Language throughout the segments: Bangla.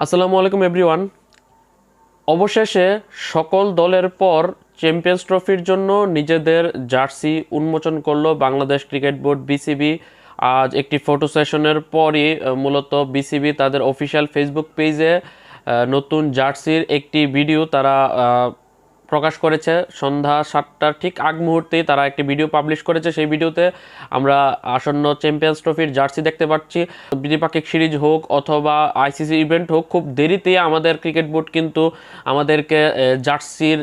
আসসালামু আলাইকুম এভরিওয়ান অবশেষে সকল দলের পর চ্যাম্পিয়ন্স ট্রফির জন্য নিজেদের জার্সি উন্মোচন করল বাংলাদেশ ক্রিকেট বোর্ড বিসিবি আজ একটি ফটো সেশনের পরই মূলত বিসিবি তাদের অফিসিয়াল ফেসবুক পেজে নতুন জার্সির একটি ভিডিও তারা প্রকাশ করেছে সন্ধ্যা সাতটার ঠিক আগ মুহূর্তেই তারা একটি ভিডিও পাবলিশ করেছে। সেই ভিডিওতে আমরা আসন্ন চ্যাম্পিয়ন্স ট্রফির জার্সি দেখতে পাচ্ছি। দ্বিপাক্ষিক সিরিজ হোক অথবা আইসিসি ইভেন্ট হোক, খুব দেরিতে আমাদের ক্রিকেট বোর্ড কিন্তু আমাদেরকে জার্সির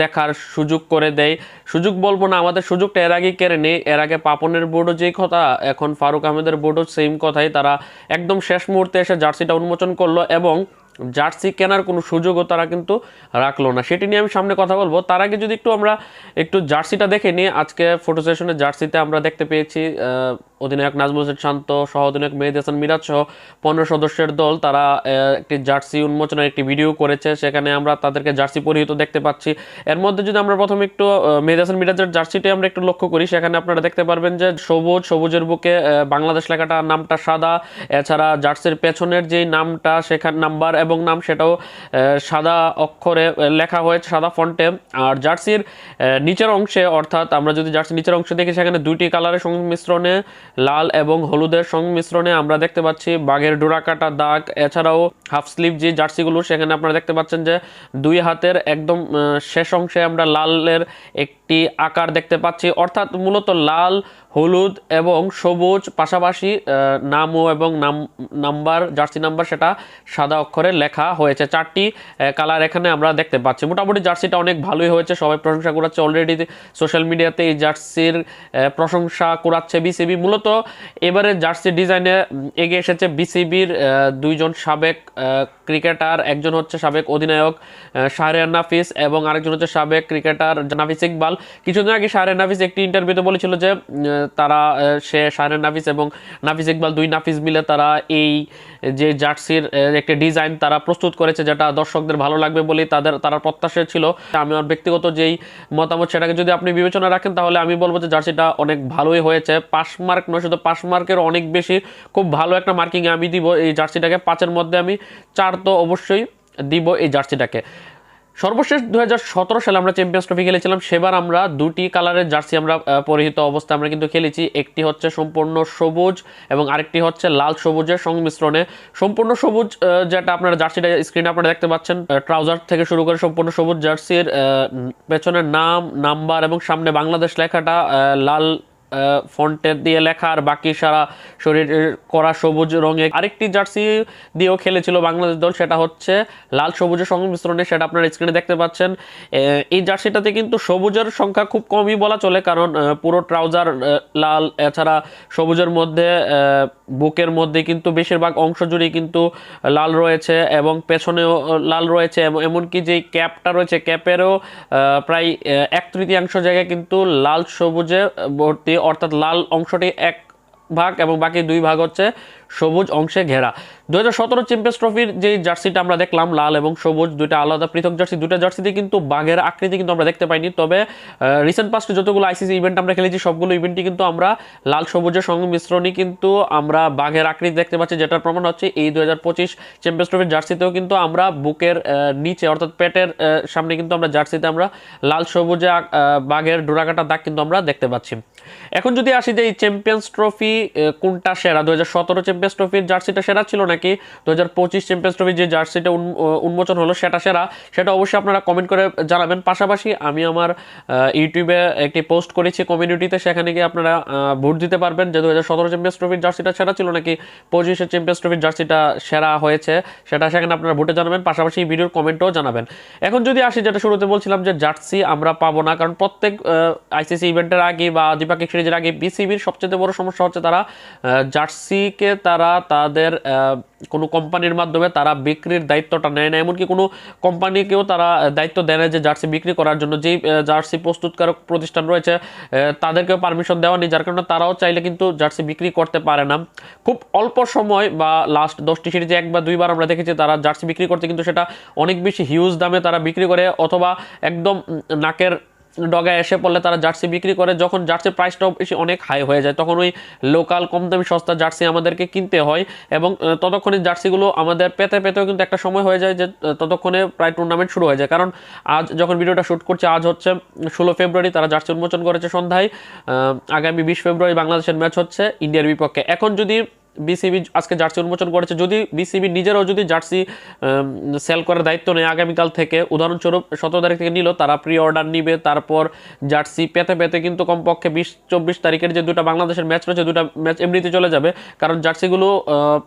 দেখার সুযোগ করে দেয়। সুযোগ বলব না, আমাদের সুযোগটা এর আগে কেড়ে নেই। এর আগে পাপনের বোর্ডও যেই কথা, এখন ফারুক আহমেদের বোর্ডও সেম কথাই। তারা একদম শেষ মুহূর্তে এসে জার্সিটা উন্মোচন করল এবং জার্সি কেনার কোনো সুযোগও তারা কিন্তু রাখল না। সেটি নিয়ে আমি সামনে কথা বলব। তার আগে যদি একটু আমরা একটু জার্সিটা দেখে নিই, আজকে ফটো সেশনের জার্সিতে আমরা দেখতে পেয়েছি অধিনায়ক নাজমুল হোসেন শান্ত সহ অধিনায়ক মেহেদ হাসান মিরাজ সহ পনেরো সদস্যের দল, তারা একটি জার্সি উন্মোচনের একটি ভিডিও করেছে। সেখানে আমরা তাদেরকে জার্সি পরিহিত দেখতে পাচ্ছি। এর মধ্যে যদি আমরা প্রথমে একটু মেহেদ হাসান মিরাজের জার্সিটি আমরা একটু লক্ষ্য করি, সেখানে আপনারা দেখতে পারবেন যে সবুজ, সবুজের বুকে বাংলাদেশ লেখাটা নামটা সাদা। এছাড়া জার্সির পেছনের যে নামটা, সেখান, নাম্বার এবং নাম সেটাও সাদা অক্ষরে লেখা হয়েছে, সাদা ফন্টে। আর জার্সির নিচের অংশে, অর্থাৎ আমরা যদি জার্সির নিচের অংশে দেখি, সেখানে দুইটি কালারের সংমিশ্রণে লাল এবং হলুদের সংমিশ্রণে আমরা দেখতে পাচ্ছি বাঘের ডোরা কাটা দাগ। এছাড়াও হাফ স্লিভ যে জার্সিগুলো, সেখানে আপনারা দেখতে পাচ্ছেন যে দুই হাতের একদম শেষ অংশে আমরা লালের একটি আকার দেখতে পাচ্ছি অর্থাৎ মূলত লাল হলুদ এবং সবুজ পাশাপাশি নামও এবং নাম নাম্বার জার্সি নাম্বার সেটা সাদা অক্ষরে লেখা হয়েছে। চারটি কালার এখানে আমরা দেখতে পাচ্ছি। মোটামুটি জার্সিটা অনেক ভালোই হয়েছে সবাই প্রশংসা করাচ্ছে। অলরেডি সোশ্যাল মিডিয়াতে এই জার্সির প্রশংসা করাচ্ছে বিসিবি মূলত এবারে জার্সি ডিজাইনে এগিয়ে এসেছে বিসিবির দুইজন সাবেক ক্রিকেটার। একজন হচ্ছে সাবেক অধিনায়ক আহ, শাহরিয়ার নাফিস এবং আরেকজন হচ্ছে সাবেক ক্রিকেটার নাফিস ইকবাল। কিছুদিন আগে শাহরিয়ার নাফিস একটি ইন্টারভিউতে বলেছিল যে তারা সে শাহরিয়ার নাফিস এবং নাফিস ইকবাল দুই নাফিস মিলে তারা এই যে জার্সির একটি ডিজাইন তারা প্রস্তুত করেছে যেটা দর্শকদের ভালো লাগবে বলেই তাদের, তারা প্রত্যাশা ছিল। আমি আমার ব্যক্তিগত যেই মতামত সেটাকে যদি আপনি বিবেচনা রাখেন তাহলে আমি বলব যে জার্সিটা অনেক ভালোই হয়েছে। পাস মার্ক নয়, শুধু পাস মার্কের অনেক বেশি খুব ভালো একটা মার্কিং আমি দিব এই জার্সিটাকে। পাঁচের মধ্যে আমি চার তো অবশ্যই দিব এই জার্সিটাকে। সর্বশেষ দু হাজার সতেরো সালে আমরা চ্যাম্পিয়ন্স ট্রফি খেলেছিলাম। সেবার আমরা দুটি কালারের জার্সি আমরা পরিহিত অবস্থায় আমরা কিন্তু খেলেছি। একটি হচ্ছে সম্পূর্ণ সবুজ এবং আরেকটি হচ্ছে লাল সবুজের সংমিশ্রণে। সম্পূর্ণ সবুজ যেটা আপনারা জার্সিটা স্ক্রিনে আপনারা দেখতে পাচ্ছেন ট্রাউজার থেকে শুরু করে সম্পূর্ণ সবুজ জার্সির পেছনের নাম নাম্বার এবং সামনে বাংলাদেশ লেখাটা লাল ফন্টের দিয়ে লেখা আর বাকি সারা শরীর করা সবুজ রঙে আরেকটি জার্সি দিয়েও খেলেছিল বাংলাদেশ দল, সেটা হচ্ছে লাল সবুজের সংমিশ্রণে, সেটা আপনারা স্ক্রিনে দেখতে পাচ্ছেন। এই জার্সিটাতে কিন্তু সবুজের সংখ্যা খুব কমই বলা চলে, কারণ পুরো ট্রাউজার লাল, এছাড়া সবুজের মধ্যে বুকের মধ্যে কিন্তু বেশিরভাগ অংশ জুড়ে কিন্তু লাল রয়েছে এবং পেছনেও লাল রয়েছে এমনকি যে ক্যাপটা রয়েছে, ক্যাপেরও প্রায় এক তৃতীয়াংশ জায়গায় কিন্তু লাল সবুজে ভর্তি, অর্থাৎ লাল অংশটি এক ভাগ এবং বাকি দুই ভাগ হচ্ছে সবুজ অংশে ঘেরা। দু হাজার সতেরো চ্যাম্পিয়ন্স ট্রফির যে জার্সিটা আমরা দেখলাম, লাল এবং সবুজ, দুইটা আলাদা পৃথক জার্সি দুটো জার্সিতে কিন্তু বাঘের আকৃতি কিন্তু আমরা দেখতে পাইনি। তবে রিসেন্ট পাস্টে যতগুলো আইসিসি ইভেন্ট আমরা খেলেছি, সবগুলো ইভেন্টই কিন্তু আমরা লাল, সবুজের সংমিশ্রণই কিন্তু আমরা বাঘের আকৃতি দেখতে পাচ্ছি, যেটার প্রমাণ হচ্ছে এই দু হাজার পঁচিশ চ্যাম্পিয়ন্স ট্রফির জার্সিতেও কিন্তু আমরা বুকের নিচে অর্থাৎ পেটের সামনে কিন্তু আমরা জার্সিতে আমরা লাল, সবুজে বাঘের ডোরাকাটা দাগ কিন্তু আমরা দেখতে পাচ্ছি। এখন যদি আসি যে এই চ্যাম্পিয়ন্স ট্রফি কোনটা সেরা? দু হাজার সতেরো চ্যাম্পিয়ন্স ট্রফির জার্সিটা সেরা ছিল নাকি? দু হাজার পঁচিশ চ্যাম্পিয়ন্স ট্রফির যে জার্সিটা উন্মোচন হলো, সেটা সেরা। সেটা অবশ্যই আপনারা কমেন্ট করে জানাবেন। পাশাপাশি আমি আমার ইউটিউবে একটি পোস্ট করেছি কমিউনিটিতে সেখানে গিয়ে আপনারা ভোট দিতে পারবেন যে দু হাজার সতেরো চ্যাম্পিয়ন্স ট্রফির জার্সিটা সেরা ছিল নাকি? পঁচিশের চ্যাম্পিয়ন্স ট্রফির জার্সিটা সেরা হয়েছে, সেটা সেখানে আপনারা ভোটে জানাবেন। পাশাপাশি ভিডিওর কমেন্টও জানাবেন। এখন যদি আসি, যেটা শুরুতে বলছিলাম যে জার্সি আমরা পাবো না, কারণ প্রত্যেক আইসিসি ইভেন্টের আগে বা দ্বিপাক্ষিক সিরিজের আগে বিসিবির সবচেয়ে বড় সমস্যা হচ্ছে তারা জার্সিকে তারা তাদের কোনো কোম্পানির মাধ্যমে তারা বিক্রির দায়িত্বটা নেয় না। এমনকি কোনো কোম্পানিকেও তারা দায়িত্ব দেয় না যে জার্সি বিক্রি করার জন্য। যেই জার্সি প্রস্তুতকারক প্রতিষ্ঠান রয়েছে তাদেরকেও পারমিশন দেওয়া নেই। যার কারণে তারাও চাইলে কিন্তু জার্সি বিক্রি করতে পারে না। খুব অল্প সময় বা লাস্ট দশটি সিরিজে এক বা দুইবার আমরা দেখেছি তারা জার্সি বিক্রি করতে, কিন্তু সেটা অনেক বেশি হিউজ দামে তারা বিক্রি করে, অথবা একদম নাকের ডগায় এসে পড়লে তারা জার্সি বিক্রি করে, যখন জার্সির প্রাইসটাও বেশি অনেক হাই হয়ে যায়, তখন ওই লোকাল কম দামি সস্তা জার্সি আমাদেরকে কিনতে হয় এবং ততক্ষণে জার্সিগুলো আমাদের পেতে পেতেও কিন্তু একটা সময় হয়ে যায় যে ততক্ষণে প্রায় টুর্নামেন্ট শুরু হয়ে যায়। কারণ আজ যখন ভিডিওটা শ্যুট করছে, আজ হচ্ছে ষোলো ফেব্রুয়ারি, তারা জার্সি উন্মোচন করেছে সন্ধ্যায় আগামী বিশ ফেব্রুয়ারি বাংলাদেশের ম্যাচ হচ্ছে ইন্ডিয়ার বিপক্ষে। এখন যদি বিসিবি আজকে জার্সি উন্মোচন করেছে। যদি বিসিবি নিজেরাও যদি জার্সি সেল করার দায়িত্ব নেয় আগামীকাল থেকে, উদাহরণস্বরূপ সতেরো তারিখ থেকে নিল, তারা প্রি অর্ডার নিবে, তারপর জার্সি পেতে পেতে কিন্তু কমপক্ষে বিশ, চব্বিশ তারিখের যে দুটা বাংলাদেশের ম্যাচ রয়েছে, দুটা ম্যাচ এমনিতে চলে যাবে। কারণ জার্সিগুলো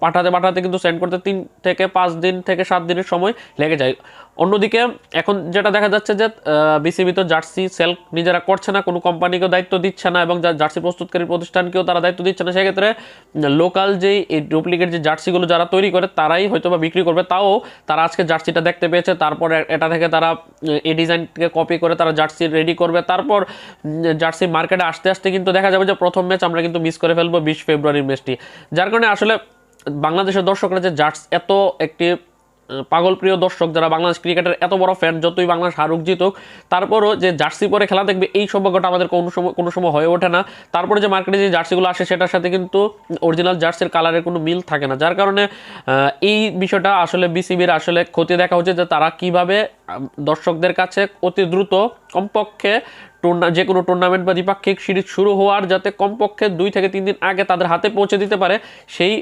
পাঠাতে পাঠাতে কিন্তু সেন্ড করতে তিন থেকে পাঁচ দিন থেকে সাত দিনের সময় লেগে যায়। অন্যদিকে, এখন যেটা দেখা যাচ্ছে যে বিসিবি তো জার্সি সেল নিজেরা করছে না, কোনো কোম্পানিকেও দায়িত্ব দিচ্ছে না, এবং যা- জার্সি প্রস্তুতকারী প্রতিষ্ঠানকেও তারা দায়িত্ব দিচ্ছে না, সেক্ষেত্রে লোকাল যেই, এই ডুপ্লিকেট যে জার্সিগুলো যারা তৈরি করে, তারাই হয়তো বা বিক্রি করবে। তাও তারা আজকে জার্সিটা দেখতে পেয়েছে, তারপর এটা থেকে তারা এই ডিজাইনকে কপি করে তারা জার্সি রেডি করবে। তারপর জার্সি মার্কেটে আসতে আসতে কিন্তু দেখা যাবে যে, প্রথম ম্যাচ আমরা কিন্তু মিস করে ফেলব বিশ ফেব্রুয়ারির ম্যাচটি যার কারণে আসলে বাংলাদেশের দর্শকরা যে জার্স এত একটি পাগল প্রিয় দর্শক যারা বাংলাদেশ ক্রিকেটের এত বড় ফ্যান যতই বাংলাদেশ হারুক জিতুক, তারপরও যে জার্সি পরে খেলা দেখবে, এই সৌভাগ্যটা আমাদের কোনো সময় কোনো সময় হয়ে ওঠে না। তারপরে যে মার্কেটে যে জার্সিগুলো আসে, সেটার সাথে কিন্তু অরিজিনাল জার্সির কালারের কোনো মিল থাকে না। যার কারণে এই বিষয়টা আসলে বিসিবির আসলে ক্ষতি দেখা হচ্ছে যে তারা কীভাবে দর্শকদের কাছে অতি দ্রুত, কমপক্ষে টুর্না যে কোনো টুর্নামেন্ট বা দ্বিপাক্ষিক সিরিজ শুরু হওয়ার যাতে কমপক্ষে দুই থেকে তিন দিন আগে তাদের হাতে পৌঁছে দিতে পারে, সেই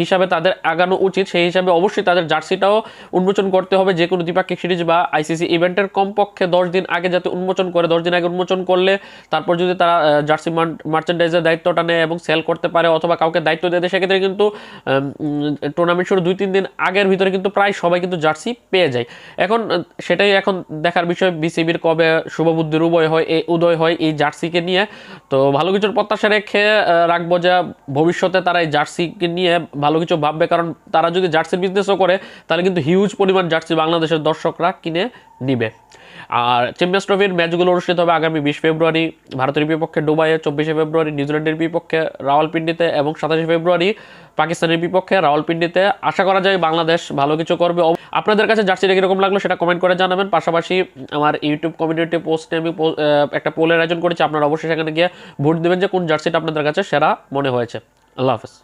হিসাবে তাদের আগানো উচিত। সেই হিসাবে অবশ্যই তাদের জার্সিটাও উন্মোচন করতে হবে যে কোনো দ্বিপাক্ষিক সিরিজ বা আইসিসি ইভেন্টের কমপক্ষে দশ দিন আগে যাতে উন্মোচন করে, দশ দিন আগে উন্মোচন করলে তারপর যদি তারা জার্সি মার্চেন্ডাইজের দায়িত্বটা নেয় এবং সেল করতে পারে অথবা কাউকে দায়িত্ব দিয়ে সেক্ষেত্রে কিন্তু টুর্নামেন্ট শুরু দুই তিন দিন আগের ভিতরে কিন্তু প্রায় সবাই কিন্তু জার্সি পেয়ে যায়। এখন সেটাই এখন দেখার বিষয়। বিসিবির কবে শুভবুদ্ধির উদয় হয় উদয় হয় এই জার্সিকে নিয়ে। তো ভালো কিছুর প্রত্যাশা রেখে রাখব যে ভবিষ্যতে তারা এই জার্সিকে নিয়ে ভালো কিছু ভাববে। কারণ তারা যদি জার্সির বিজনেসও করে, তাহলে কিন্তু হিউজ পরিমাণ জার্সি বাংলাদেশের দর্শকরা কিনে নিবে আর চ্যাম্পিয়ন্স ট্রফির ম্যাচগুলো অনুষ্ঠিত হবে আগামী বিশ ফেব্রুয়ারি। ভারতের বিপক্ষে দুবাইয়ে চব্বিশে ফেব্রুয়ারি, নিউজিল্যান্ডের বিপক্ষে রাওয়ালপিন্ডিতে এবং সাতাশে ফেব্রুয়ারি পাকিস্তানের বিপক্ষে রাওয়ালপিন্ডিতে। আশা করা যায় বাংলাদেশ ভালো কিছু করবে। আপনাদের কাছে জার্সিটা কীরকম লাগল সেটা কমেন্ট করে জানাবেন। পাশাপাশি আমার ইউটিউব কমিউনিটি পোস্টে আমি একটা পোলের আয়োজন করেছি, আপনারা অবশ্যই সেখানে গিয়ে ভোট দেবেন যে কোন জার্সিটা আপনাদের কাছে সেরা মনে হয়েছে। আল্লাহ হাফেজ।